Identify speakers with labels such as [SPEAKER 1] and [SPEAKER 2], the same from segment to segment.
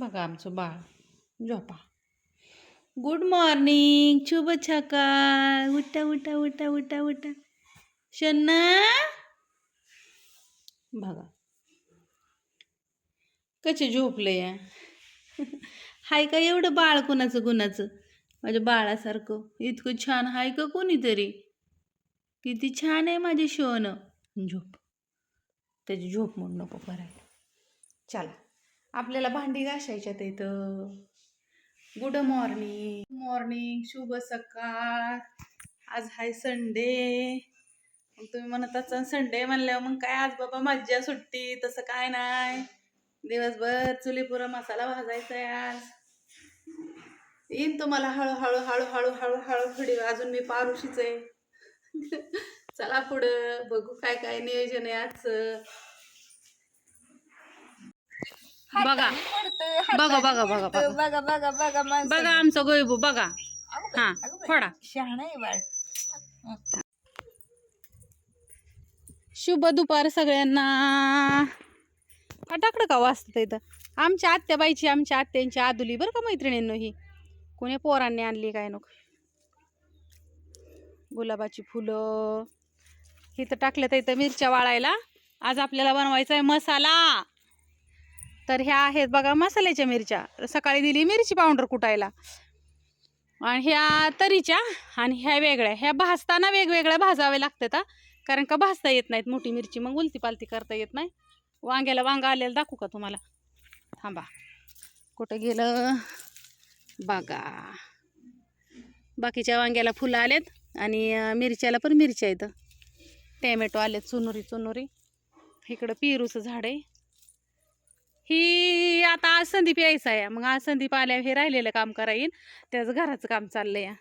[SPEAKER 1] बघा आमचं बाळ. झोपा. गुड मॉर्निंग शुभ सकाळ. उठा उठा उठा उठा उठा. शन्ना? बघा. कसे झोपले या? हाय का एवढं बाळ कुणाचं कुणाचं? माझ्या बाळासारखं. इतकं छान हाय का कोणीतरी? किती छान आहे माझे शोन. झोप. त्याची झोप म्हणून नको करायला चला. आपल्याला भांडी घासायच्या इथं. गुड मॉर्निंग मॉर्निंग शुभ सकाळ. आज हाय संडे मग तुम्ही म्हणत असाल संडे म्हणल्यावर मग काय आज बाबा मज्जा सुट्टी तसं काय नाही दिवसभर चुलीपुरा मसाला भाजायचा आहे आज. येईन तुम्हाला हळूहळू हळूहळू हळूहळू व्हिडिओ अजून मी पारुशीच आहे. चला पुढं. बघू काय काय नियोजन आहे आजचं. बघा. बघा बघा बघा बघा.
[SPEAKER 2] बघा बघा बघा माणसं.
[SPEAKER 1] बघा आमचा गोयबू बघा. हा फोडा.
[SPEAKER 2] शहाणा आहे बाळ.
[SPEAKER 1] शुभ दुपार सगळ्यांना. फटाकडं का वाजतात इथं? आमच्या आत्याबाईची आमच्या आत्यांची आदुली बरं का मैत्रिणींनो ही. कोणी पोरांनी आणली काय नको. गुलाबाची फुलं. इथं टाकल्यात इथं मिरच्या वाळायला. आज आपल्याला बनवायचा आहे मसाला. तर ह्या आहेत बघा मसाल्याच्या मिरच्या. सकाळी दिली मिरची पावडर कुटायला. आणि ह्या तरीच्या आणि ह्या वेगळ्या. ह्या भाजताना वेगवेगळ्या भाजाव्या लागतात कारण का भाजता येत नाहीत मोठी मिरची मग उलती पालती करता येत नाही. वांग्याला वांगा आलेलं दाखवू का तुम्हाला? थांबा. कुठं गेलं? बघा. बाकीच्या वांग्याला फुलं आलेत आणि मिरच्याला पण मिरच्या आहेत. टॅमॅटो आलेत चुनुरी चुनुरी. इकडं पेरूचं झाड आहे. ही आता आज संदीप यायचा आहे. मग आज संदीप आल्यावर हे राहिलेलं काम करायन. त्याचं घराचं काम चाललंय.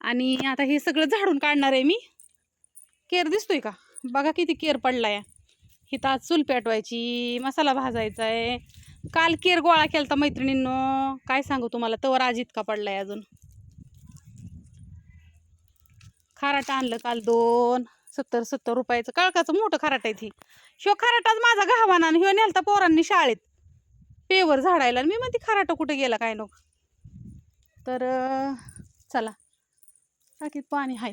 [SPEAKER 1] आणि आता हे सगळं झाडून काढणार आहे मी. केर दिसतोय का? बघा किती केर पडला या ही आज चूल पेटवायची मसाला भाजायचा आहे काल केर गोळा केला तर मैत्रिणींनो. काय सांगू तुम्हाला? तवर आज इतका पडलाय अजून. खाराट आणलं काल दोन. सत्तर सत्तर रुपयाचं कळकाचं मोठं खाराट आहे ती. ह्यो खराटाच माझा घावाना आणि ह्यो नेलता पोरांनी शाळेत. पेवर झाडायला आणि मी म्हणते खराटा कुठं गेला काय नको? तर चला. टाकीत पाणी आहे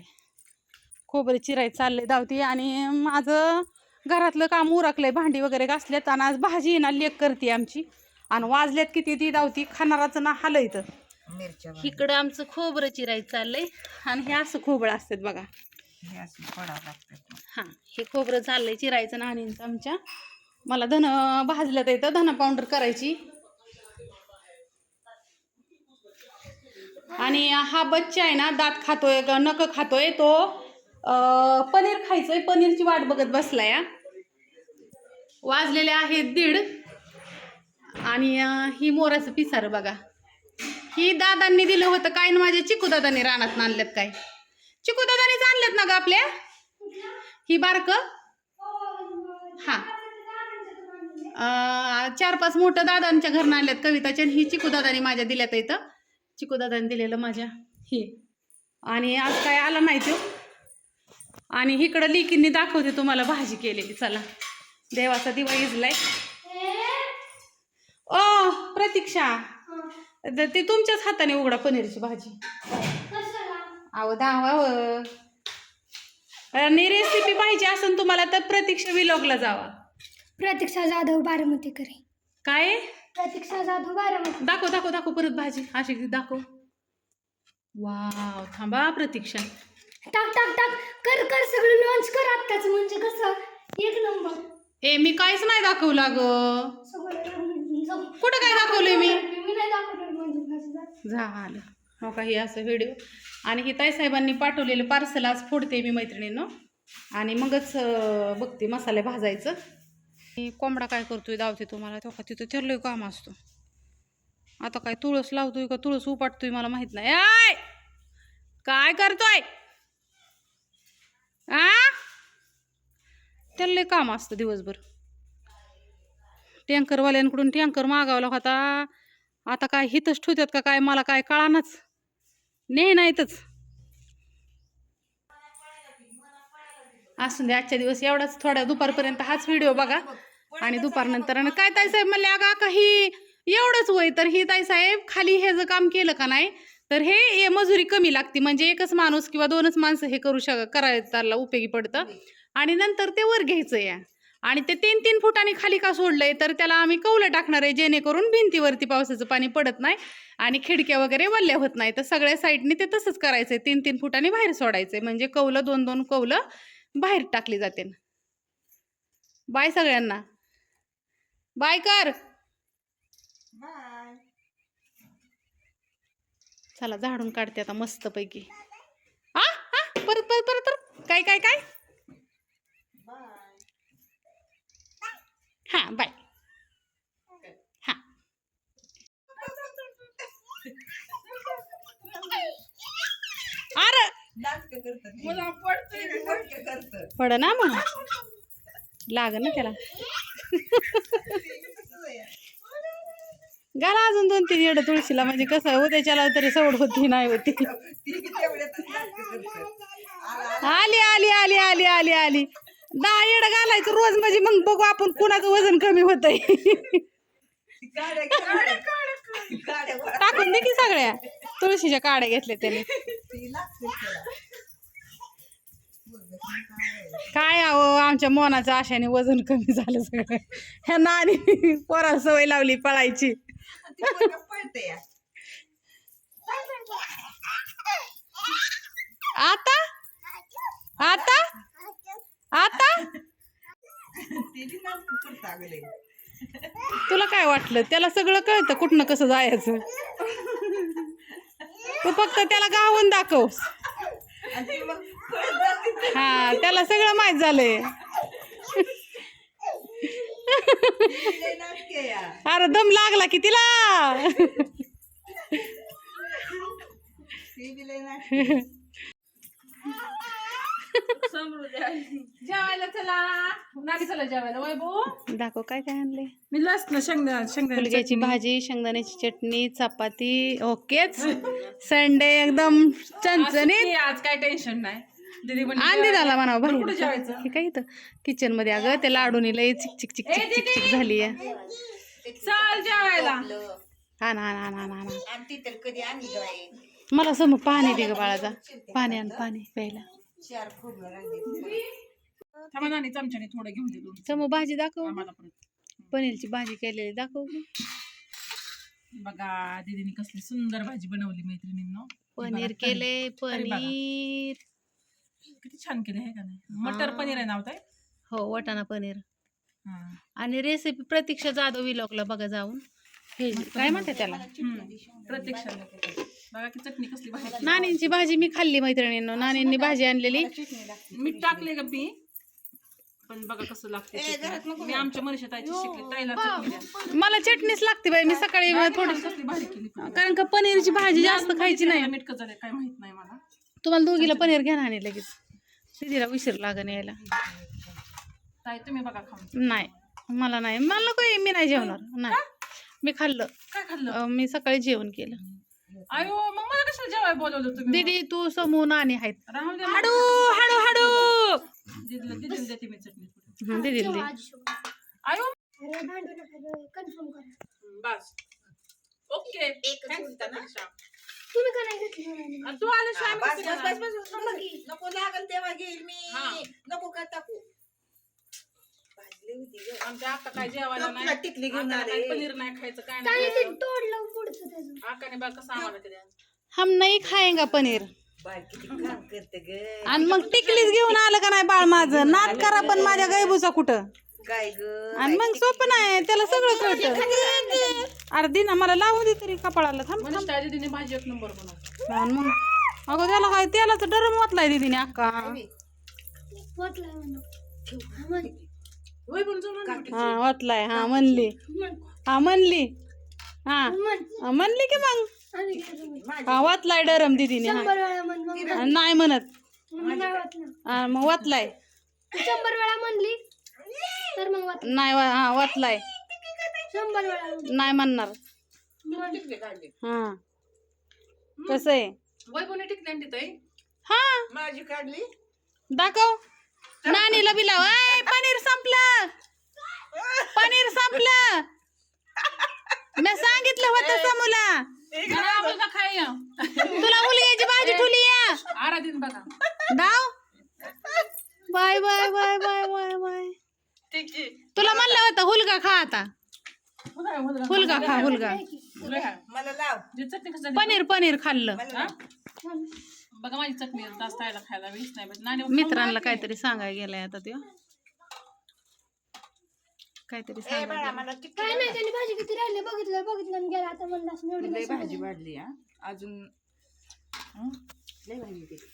[SPEAKER 1] खोबरे चिराय चालले धावती आणि माझं घरातलं काम उरकलंय भांडी वगैरे घासल्यात आणि आज भाजी ना लेक करते आमची. आणि वाजल्यात किती ती धावती खाणाराचं ना हालं इथं.
[SPEAKER 2] मिरच्या बघा.
[SPEAKER 1] इकडं आमचं खोबरं चिरायचं चाललंय आणि हे असं खोबरं असतात बघा.
[SPEAKER 2] हे असं पडावं लागतं
[SPEAKER 1] हां हे खोबरं चाललंय चिरायचं नाणींचं आमच्या मला धन भाजलं तर इथं धना पावडर करायची. आणि हा बच्चा आहे ना दात खातोय ग- नक खातोय तो पनीर खायचंय पनीरची वाट बघत बसलाय वाजलेले आहेत दीड. आणि ही मोराचं पिसार बघा. ही दादांनी दिलं होतं काय ना माझ्या चिकू दादांनी रानात आणल्यात काय. चिकू दादानीच आणल्यात ना ग आपल्या ही बारक? हा. चार पाच मोठं दादांच्या घरनं आणल्यात कविताच्या आणि ही चिकू दादानी माझ्या दिल्यात इथं. चिकू दादानी दिलेलं माझ्या. ही. आणि आज काय आला नाही तो आणि इकडं लिकींनी दाखवते तुम्हाला भाजी केलेली. चला. देवाचा दिवा इजलाय. ओ प्रतीक्षा. ती तुमच्याच हाताने उघडा पनीरची भाजी. अहो धावा आणि रेसिपी पाहिजे असेल तुम्हाला तर प्रतीक्षा विलॉगला जावा.
[SPEAKER 3] प्रतीक्षा जाधव बारामती करे.
[SPEAKER 1] काय?
[SPEAKER 3] प्रतीक्षा जाधव बारामती.
[SPEAKER 1] दाखव दाखव दाखव परत भाजी. अशी दाखव. वाव थांबा प्रतीक्षा.
[SPEAKER 3] टाक टाक टाक. कर कर सगळं लॉन्च कर आत्ताच. म्हणजे कसं? एक नंबर.
[SPEAKER 1] ए मी काहीच नाही दाखवला ग
[SPEAKER 3] सगळं.
[SPEAKER 1] कुठं काय दाखवलंय मी?
[SPEAKER 3] मी नाही दाखवणार म्हणजे कसं.
[SPEAKER 1] झालं. हो का? हे असं व्हिडिओ आणि ही ताईसाहेबांनी पाठवलेलं पार्सल आज फोडते मी मैत्रिणीनं. आणि मगच बघते मसाले भाजायचं. ही कोंबडा काय करतोय दावते तुम्हाला. तो का तिथं ठरलोय काम असतो. आता काय तुळस लावतोय का तुळस उपाटतोय मला माहीत नाही. आय काय करतोय? आ? त्याला लय काम असतं दिवसभर. टँकरवाल्यांकडून टँकर मागावला होता आता काय हितच ठेवतात का काय? मला काय कळानच. ने नाहीतच. असून दे आजच्या दिवस एवढाच थोड्या दुपारपर्यंत हाच व्हिडिओ बघा. आणि दुपारनंतर आणि काय ताईसाहेब म्हणले अगं काही एवढंच वय तर ही ताईसाहेब खाली हे जर काम केलं का नाही तर हे मजुरी कमी लागते. म्हणजे एकच माणूस किंवा दोनच माणसं हे करू शक करायला उपयोगी पडतं. आणि नंतर ते वर घ्यायचं या. आणि ते तीन तीन फुटांनी खाली का सोडलंय तर त्याला आम्ही कौलं टाकणार आहे जेणेकरून भिंतीवरती पावसाचं पाणी पडत नाही आणि खिडक्या वगैरे वल्ल्या होत नाही. तर सगळ्या साईडने ते तसंच करायचंय. तीन तीन फुटांनी बाहेर सोडायचंय. म्हणजे कौलं दोन दोन कौलं बाहेर टाकली जाते. बाय सगळ्यांना. बाय कर.
[SPEAKER 2] बाय.
[SPEAKER 1] चला झाडून काढते आता मस्तपैकी. आ? परत परत परत परत. काय काय काय? हा बाय. हा. अरे! पड ना मग. लाग ना त्याला. घाला अजून दोन तीन येडं तुळशीला म्हणजे कसं उद्याच्याला तरी सवड होती नाही होती. आली आली आली आली आली आली. दहा येडं घालायचं रोज म्हणजे मग बघू आपण कुणाचं वजन कमी होतंय. टाकून दे की सगळ्या. तुळशीच्या काड्या घेतल्या त्याने. काय अहो आमच्या मोनाच्या आशाने वजन कमी झालं सगळं. ह्या नानी पोरा सवय लावली पळायची. आता आता
[SPEAKER 2] ते बी नाटकं करता अगले
[SPEAKER 1] तुला काय वाटलं? त्याला सगळं कळतं कुठनं कसं जायचं. तू फक्त त्याला गावून दाखव हा त्याला सगळं माहीत झालंय. अरे दम लागला की तिला.
[SPEAKER 4] जेवायला चला. चला जेवायला. वैभव
[SPEAKER 1] दाखव काय काय आणले
[SPEAKER 4] मी लसण शेंगदा शेंगदा
[SPEAKER 1] फुलक्याची भाजी शेंगदाण्याची चटणी चपाती ओकेच. संडे एकदम चणचणीत.
[SPEAKER 4] आज काय टेन्शन नाही.
[SPEAKER 1] अंडी झाला म्हणा
[SPEAKER 4] बरं, कुठं
[SPEAKER 1] बाहेर? हे काय इथं? किचनमध्ये अगं ते लाडूनी लय चिक चिक चिक चिक चिक चिक झाली आहे.
[SPEAKER 4] चाल जेवायला.
[SPEAKER 1] हा ना ना ना ना
[SPEAKER 2] आणली बाई?
[SPEAKER 1] मला समोर पाणी दे ग बाळाचा. पाणी आण पाणी प्यायला.
[SPEAKER 2] चार
[SPEAKER 4] थांबा नानी चमच्याने थोडं घेऊन दे दोन.
[SPEAKER 1] समोर भाजी दाखव.
[SPEAKER 4] आम्हाला परत.
[SPEAKER 1] पनीरची भाजी केलेली दाखव.
[SPEAKER 4] बघा दीदीने कसली सुंदर भाजी बनवली मैत्रिणींनो.
[SPEAKER 1] पनीर
[SPEAKER 4] बघा,
[SPEAKER 1] केले
[SPEAKER 4] तरी बघा.
[SPEAKER 1] पनीर.
[SPEAKER 4] किती छान केले आहे का नाही? मटर पनीर आहे नाव ताई?
[SPEAKER 1] हो वटाणा पनीर.
[SPEAKER 4] हा.
[SPEAKER 1] आणि रेसिपी प्रतीक्षा जाधव विलॉगला बघा जाऊन. हे काय म्हणते त्याला?
[SPEAKER 4] बघा की चटणी कसली भाजी
[SPEAKER 1] नानींची भाजी मी खाल्ली मैत्रिणींनो. नानींनी भाजी आणलेली.
[SPEAKER 4] मीठ टाकले का मी. पण बघा कसं लागते. मी आमच्या मनीषा ताईची शिकले ताईला चटणी द्या.
[SPEAKER 1] मला चटणीच लागते बाई मी सकाळी थोडी
[SPEAKER 4] कसली केली.
[SPEAKER 1] कारण का पनीरची भाजी जास्त खायची नाही.
[SPEAKER 4] मीठ कसं झालं काय माहीत नाही मला.
[SPEAKER 1] तुम्हाला दोघीला पनीर घ्या ना आणि लगेच. दीदीला उशीर लागण यायला.
[SPEAKER 4] ताई तुम्ही बघा खाऊन.
[SPEAKER 1] नाही मला नाही. मला नको आहे, मी नाही जेवणार. नाही. मी खाल्लं.
[SPEAKER 4] काय खाल्लं?
[SPEAKER 1] अं, मी सकाळी जेवण केलं.
[SPEAKER 4] अयो मग मला कशाला जेवाय बोलवलं तुम्ही?
[SPEAKER 1] दीदी तू समूह नाणी आहेत.
[SPEAKER 4] राहून
[SPEAKER 1] हाडू हाडू हाडू.
[SPEAKER 4] दीदीला दीदीला देते मी चटणी थोडी.
[SPEAKER 1] हं, दीदीला दे.
[SPEAKER 4] आयो
[SPEAKER 3] अरे भांडू नका कन्फर्म करा.
[SPEAKER 4] बस. ओके. मनीषा.
[SPEAKER 3] तुम्ही का नाही घेतली म्हणाली?
[SPEAKER 4] आणि तू आले
[SPEAKER 2] हा, बस बस बस
[SPEAKER 4] शाळेत
[SPEAKER 2] बस बस. नको लागल तेव्हा घेईल मी.
[SPEAKER 4] हा.
[SPEAKER 2] नको का टाकू होती गं.
[SPEAKER 4] आमच्या आता काय जेवायला
[SPEAKER 2] तुला
[SPEAKER 4] नाही.
[SPEAKER 2] टिकली घेऊन
[SPEAKER 4] आकाने
[SPEAKER 2] आले.
[SPEAKER 4] काय पनीर नाही खायचं काय
[SPEAKER 3] ताई
[SPEAKER 4] नाही
[SPEAKER 3] ते तोडलं पुढचं त्याचं.
[SPEAKER 4] आकाने बघ कसं आम्हाला केलं
[SPEAKER 1] हम नाही खाएंगा पनीर.
[SPEAKER 2] बाळ किती काम करते ग.
[SPEAKER 1] आणि मग टिकलीच घेऊन आलं का नाही बाळ माझं? नाद करा पण माझ्या गैबूचा कुठं?
[SPEAKER 2] काय ग
[SPEAKER 1] आणि मग सोपं नाही त्याला सगळं कळतं अरे दिना मला लावू दे तरी कपाळाला. थांब थांब.
[SPEAKER 4] मनीषा दीदीने भाजी एक नंबर बनवली.
[SPEAKER 1] आणि मग? अगं त्याला काय त्याला तर डरम वाटलाय दीदीने अक्का.
[SPEAKER 3] पोटला म्हणून. म्हण.
[SPEAKER 4] होय पण.
[SPEAKER 1] हा वाटलाय. हा म्हणली.
[SPEAKER 3] म्हण.
[SPEAKER 1] हा म्हणली. हा.
[SPEAKER 3] म्हण.
[SPEAKER 1] हा, म्हणली की मग? हा वाटलाय डरम दीदीने हा.
[SPEAKER 3] शंभर वेळा म्हण मग.
[SPEAKER 1] आणि नाही म्हणत.
[SPEAKER 3] नाही
[SPEAKER 1] हा, मग वाटलाय.
[SPEAKER 3] तू शंभर वेळा म्हणली? तर मग
[SPEAKER 1] नाही वा- हा वाटलाय.
[SPEAKER 3] शंभर वेळा.
[SPEAKER 1] नाही म्हणणार.
[SPEAKER 3] म्हण.
[SPEAKER 2] टिकली काढली.
[SPEAKER 1] हा. कसं आहे?
[SPEAKER 4] वैभवने टिकली
[SPEAKER 1] हा.
[SPEAKER 2] माझी काढली.
[SPEAKER 1] दाखव. नानीला बी लाव. "ऐ, पनीर संपलं. पनीर संपलं. मी सांगितलं होतं समूला.
[SPEAKER 4] खाय.
[SPEAKER 1] तुला मुलग्याची भाजी ठुली या.
[SPEAKER 4] आरा दिन बघा.
[SPEAKER 1] डाव bye bye bye bye bye bye. तुला म्हणलं होतं हुलगा खा आता. हुलगा खा हुलगा.
[SPEAKER 2] मला लाव?
[SPEAKER 1] पनीर पनीर खाल्लं.
[SPEAKER 4] बघा माझी चटणी जास्त खायला खायला वीस नाही पण नाणी
[SPEAKER 1] मित्रांना काहीतरी सांगायला गेलाय आता त्यो. काहीतरी सांगायला
[SPEAKER 3] काय नाही त्यांनी भाजी किती राहिली? बघितलं बघितलं आणि गेला. आता म्हणलं असं एवढी
[SPEAKER 2] भाजी. वाढली अजून? लय भाजी केली